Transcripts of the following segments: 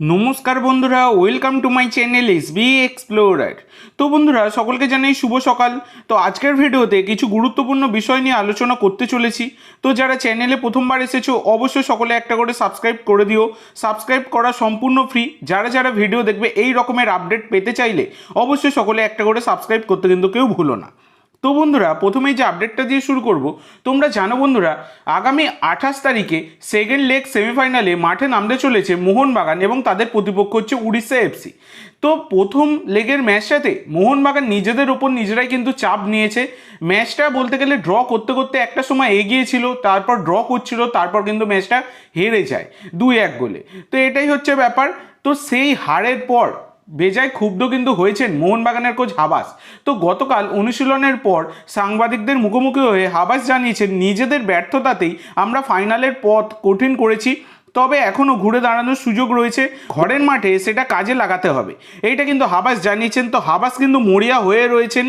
নমস্কার বন্ধুরা welcome to my channel S B explorer তো বন্ধুরা, সকলকে জানাই শুভ সকাল। তো আজকের ভিডিওতে কিছু গুরুত্বপূর্ণ বিষয় নিয়ে আলোচনা করতে চলেছি। তো যারা চ্যানেলে প্রথমবার এসেছ, অবশ্যই সকলে একটা করে সাবস্ক্রাইব করে দিও। সাবস্ক্রাইব করা সম্পূর্ণ ফ্রি যারা যারা ভিডিও দেখবে, এই রকমের আপডেট পেতে চাইলে, অবশ্যই সকলে একটা করে সাবস্ক্রাইব করতে কিন্তু কেউ ভুলো না। তো বন্ধুরা, প্রথমেই যে আপডেটটা দিয়ে শুরু করব, তোমরা জানো বন্ধুরা, আগামী আঠাশ তারিখে সেকেন্ড লেগ সেমিফাইনালে মাঠে নামতে চলেছে মোহনবাগান এবং তাদের প্রতিপক্ষ হচ্ছে উড়িষ্যা এফসি তো প্রথম লেগের ম্যাচটাতে মোহনবাগান নিজেদের ওপর নিজেরাই কিন্তু চাপ নিয়েছে। ম্যাচটা বলতে গেলে ড্র করতে করতে একটা সময় এগিয়েছিল তারপর ড্র করছিল, তারপর কিন্তু ম্যাচটা হেরে যায়, দুই এক গোলে। তো এটাই হচ্ছে ব্যাপার। তো সেই হারের পর বেজায় ক্ষুব্ধ কিন্তু হয়েছেন মোহনবাগানের কোচ হাবাস। তো গতকাল অনুশীলনের পর সাংবাদিকদের মুখোমুখি হয়ে হাবাস জানিয়েছেন, নিজেদের ব্যর্থতাতেই আমরা ফাইনালের পথ কঠিন করেছি। তবে এখনও ঘুরে দাঁড়ানোর সুযোগ রয়েছে। ঘরের মাঠে সেটা কাজে লাগাতে হবে। এইটা কিন্তু হাবাস জানিয়েছেন। তো হাবাস কিন্তু মরিয়া হয়ে রয়েছেন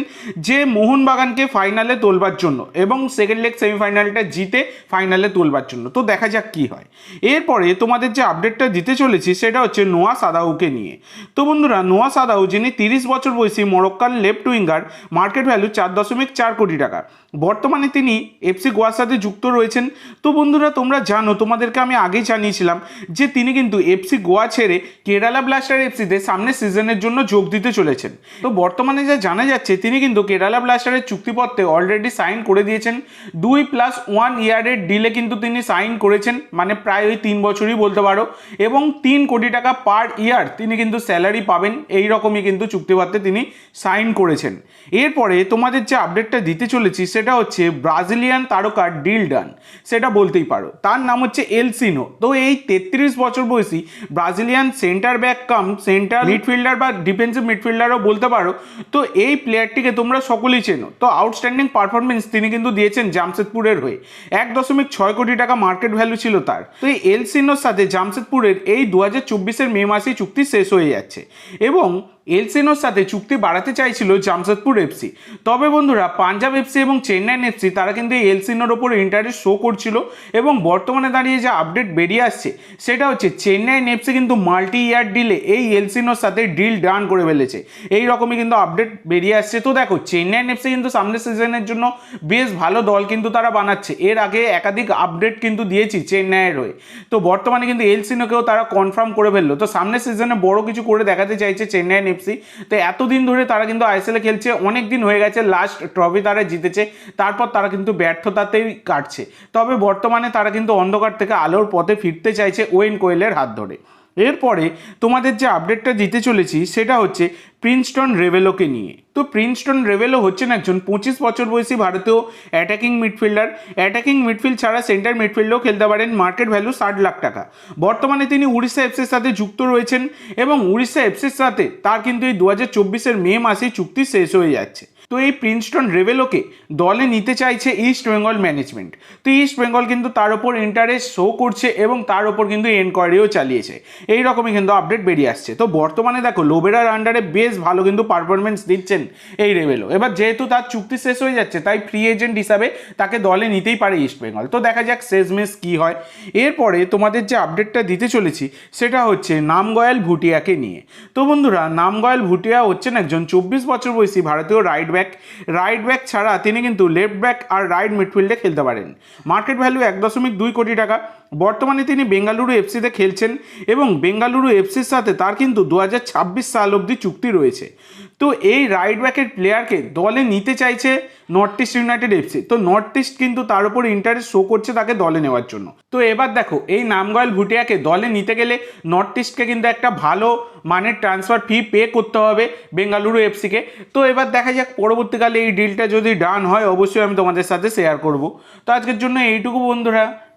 যে মোহনবাগানকে ফাইনালে তোলবার জন্য এবং সেকেন্ড লেগ সেমিফাইনালটা জিতে ফাইনালে তোলবার জন্য। তো দেখা যাক কি হয়। এরপরে তোমাদের যে আপডেটটা দিতে চলেছি সেটা হচ্ছে নোয়া সাদাউকে নিয়ে। তো বন্ধুরা, নোয়া সাদাউ, যিনি তিরিশ বছর বয়সী Moroccan left winger market value চার দশমিক চার কোটি টাকা। বর্তমানে তিনি এফসি গোয়ার সাথে যুক্ত রয়েছেন। তো বন্ধুরা, তোমরা জানো, তোমাদেরকে আমি আগেই জানিয়েছিলাম যে তিনি কিন্তু এফসি গোয়া ছেড়ে কেরালা ব্লাস্টার এফসিতে সামনের সিজনের জন্য যোগ দিতে চলেছেন। তো বর্তমানে যা জানা যাচ্ছে, তিনি কিন্তু কেরালা ব্লাস্টারের চুক্তিপত্রে অলরেডি সাইন করে দিয়েছেন। দুই প্লাস ওয়ান ইয়ারের ডিলে কিন্তু তিনি সাইন করেছেন মানে প্রায় ওই তিন বছরই বলতে পারো। এবং তিন কোটি টাকা পার ইয়ার তিনি কিন্তু স্যালারি পাবেন, এই রকমই কিন্তু চুক্তিপত্রে তিনি সাইন করেছেন। এরপরে তোমাদের যে আপডেটটা দিতে চলেছি সেটা হচ্ছে ব্রাজিলিয়ান তারকার ডিল ডান সেটা বলতেই পারো। তার নাম হচ্ছে এলসিনো। তো এই তেত্রিশ বছর বয়সী Brazilian centre back cum, centre midfielder বা ডিফেন্সিভ মিডফিল্ডারও বলতে পারো। তো এই প্লেয়ারটিকে তোমরা সকলেই চেনো। তো আউটস্ট্যান্ডিং পারফরমেন্স তিনি কিন্তু দিয়েছেন জামশেদপুরের হয়ে। এক দশমিক ছয় কোটি টাকা মার্কেট ভ্যালু ছিল তার। তো এই এলসিনোর সাথে জামশেদপুরের এই দু হাজার চব্বিশের মে মাসেই চুক্তি শেষ হয়ে যাচ্ছে। এবং এলসিনোর সাথে চুক্তি বাড়াতে চাইছিল জামশেদপুর এফসি। তবে বন্ধুরা, পাঞ্জাব এফসি এবং চেন্নাইন এফসি তারা কিন্তু এই এলসিনোর ওপর ইন্টারেস্ট শো করছিল এবং বর্তমানে দাঁড়িয়ে যে আপডেট বেরিয়ে আসছে, সেটা হচ্ছে চেন্নাইন এফসি কিন্তু মাল্টি ইয়ার ডিলে এই এলসিনোর সাথে ডিল ডান করে ফেলেছে। এই রকমই কিন্তু আপডেট বেরিয়ে আসছে। তো দেখো চেন্নাইন এফসি কিন্তু সামনের সিজনের জন্য বেশ ভালো দল কিন্তু তারা বানাচ্ছে। এর আগে একাধিক আপডেট কিন্তু দিয়েছি চেন্নাইয়ের হয়ে। তো বর্তমানে কিন্তু এলসিনোকেও তারা কনফার্ম করে ফেলল। তো সামনের সিজনে বড় কিছু করে দেখাতে চাইছে চেন্নাইন এফসি তো এতদিন ধরে তারা কিন্তু আইএসএলে খেলছে অনেক দিন হয়ে গেছে লাস্ট ট্রফি তারা জিতেছে। তারপর তারা কিন্তু ব্যর্থতাতেই কাটছে। তবে বর্তমানে তারা কিন্তু অন্ধকার থেকে আলোর পথে ফিরতে চাইছে ওয়েন কোয়েলের হাত ধরে। এরপরে তোমাদের যে আপডেটটা দিতে চলেছি, সেটা হচ্ছে প্রিন্সটন রেভেলোকে নিয়ে। তো প্রিন্সটন রেভেলো হচ্ছেন একজন পঁচিশ বছর বয়সী ভারতীয় অ্যাটাকিং মিডফিল্ডার অ্যাটাকিং মিডফিল্ড ছাড়া সেন্টার মিডফিল্ডেও খেলতে পারেন। মার্কেট ভ্যালু ষাট লাখ টাকা। বর্তমানে তিনি উড়িষ্যা এফসির সাথে যুক্ত রয়েছেন এবং উড়িষ্যা এফসির সাথে তার কিন্তু এই দু হাজার চব্বিশের মে মাসেই চুক্তি শেষ হয়ে যাচ্ছে। তো এই প্রিন্সটন রেভেলোকে দলে নিতে চাইছে ইস্ট বেঙ্গল ম্যানেজমেন্ট তো ইস্ট বেঙ্গল কিন্তু তার ওপর ইন্টারেস্ট শো করছে এবং তার ওপর কিন্তু এনকোয়ারিও চালিয়েছে। এই রকমই কিন্তু আপডেট বেরিয়ে আসছে। তো বর্তমানে দেখো, লোবেরার আন্ডারে বেশ ভালো কিন্তু পারফরমেন্স দিচ্ছেন এই রেভেলো। এবার যেহেতু তার চুক্তি শেষ হয়ে যাচ্ছে, তাই ফ্রি এজেন্ট হিসাবে তাকে দলে নিতেই পারে ইস্ট বেঙ্গল তো দেখা যাক শেষমেশ কী হয়। এরপরে তোমাদের যে আপডেটটা দিতে চলেছি, সেটা হচ্ছে নামগয়াল ভুটিয়াকে নিয়ে। তো বন্ধুরা, নামগয়াল ভুটিয়া হচ্ছেন একজন চব্বিশ বছর বয়সী ভারতীয় রাইট ব্যাক রাইট ব্যাক ছাড়া তিনি কিন্তু লেফট ব্যাক আর রাইট মিডফিল্ডে খেলতে পারেন। মার্কেট ভ্যালু এক দশমিক দুই কোটি টাকা। বর্তমানে তিনি বেঙ্গালুরু এফসিতে খেলছেন এবং বেঙ্গালুরু এফসির সাথে তার কিন্তু দু হাজার ছাব্বিশ সাল অবধি চুক্তি রয়েছে। তো এই রাইট ব্যাকের প্লেয়ারকে দলে নিতে চাইছে নর্থ ইস্ট ইউনাইটেড এফসি তো নর্থ ইস্ট কিন্তু তার উপর ইন্টারেস্ট শো করছে তাকে দলে নেওয়ার জন্য। তো এবার দেখো, এই নামগয়াল ভুটিয়াকে দলে নিতে গেলে নর্থ ইস্টকে কিন্তু একটা ভালো মানের ট্রান্সফার ফি পে করতে হবে বেঙ্গালুরু এফসিকে তো এবার দেখা যাক, পরবর্তীকালে এই ডিলটা যদি ডান হয়, অবশ্যই আমি তোমাদের সাথে শেয়ার করব। তো আজকের জন্য এইটুকু বন্ধুরা।